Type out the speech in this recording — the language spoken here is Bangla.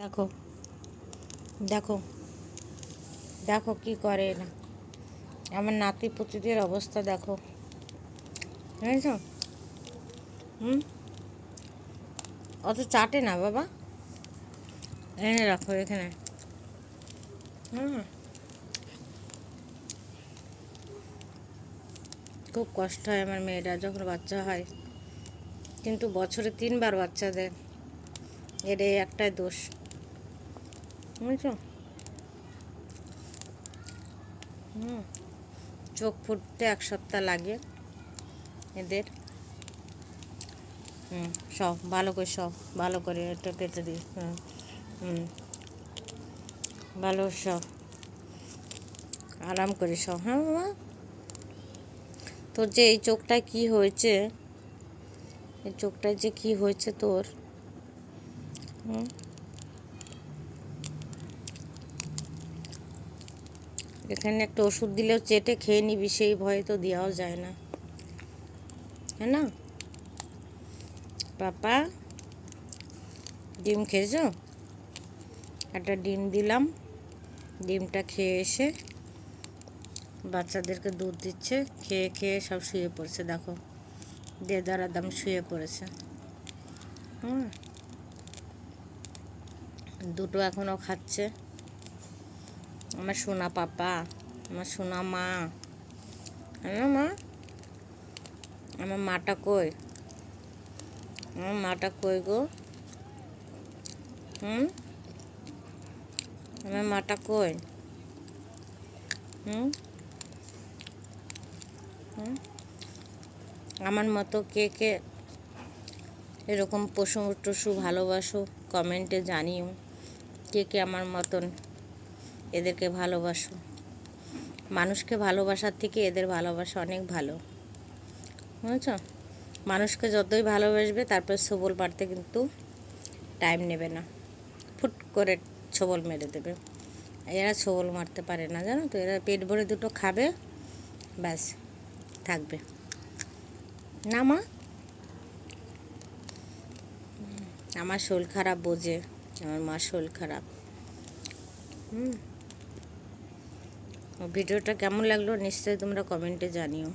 দেখো দেখো দেখো কি করে না আমার নাতি পুতিদের অবস্থা দেখো। বুঝেছ হুম? অত চাটে না বাবা। এনে রাখো এখানে। হুম? খুব কষ্ট হয় আমার মেয়েরা যখন বাচ্চা হয়। কিন্তু বছরে তিনবার বাচ্চা দেয়। এর একটাই দোষ। বুঝছ হুম, চোখ ফুটতে এক সপ্তাহ লাগে এদের। হুম সব ভালো করে সব ভালো করে এটা কেটে দিই। হুম হুম, ভালো সব আরাম করে সব হ্যাঁ বাবা? তোর যে এই চোখটায় কি হয়েছে, এই চোখটায় যে কি হয়েছে তোর, হুম? এখানে একটা ওষুধ দিলেও চেটে খেয়ে নিবি, সেই ভয়ে তো দেওয়াও যায় না। হ্যাঁ না? পাপা, ডিম খেয়েছো? একটা ডিম দিলাম। ডিমটা খেয়ে এসে বাচ্চাদেরকে দুধ দিচ্ছে, খেয়ে খেয়ে সব শুয়ে পড়ছে, দেখো। দেদার দাম শুয়ে পড়েছে। হুম। দুটো এখনও খাচ্ছে। আমার সোনা পাপা, আমার সোনা মা। হ্যাঁ মা? আমার মাটা কই? আমার মাটা কই গো? হুম? আমার মাটা কই? হুম? হুম? আমার মতো কে কে এরকম পশু টশু ভালোবাসো, কমেন্টে জানিও কে কে আমার মতন। এদেরকে ভালোবাসো। মানুষকে ভালোবাসার থেকে এদের ভালোবাসা অনেক ভালো। বুঝেছ? মানুষকে যতই ভালোবাসবে, তারপর সবল পারতে কিন্তু টাইম নেবে না। ফুট করে ছবল মেরে দেবে। এরা ছবল মারতে পারে না, জানো তো? এরা পেট ভরে দুটো খাবে, ব্যাস, থাকবে। না মা? আমার শরীর খারাপ বোঝে। আমার মার শরীর খারাপ। হুম। ভিডিওটা কেমন লাগল নিশ্চয়ই তোমরা কমেন্টে জানিও।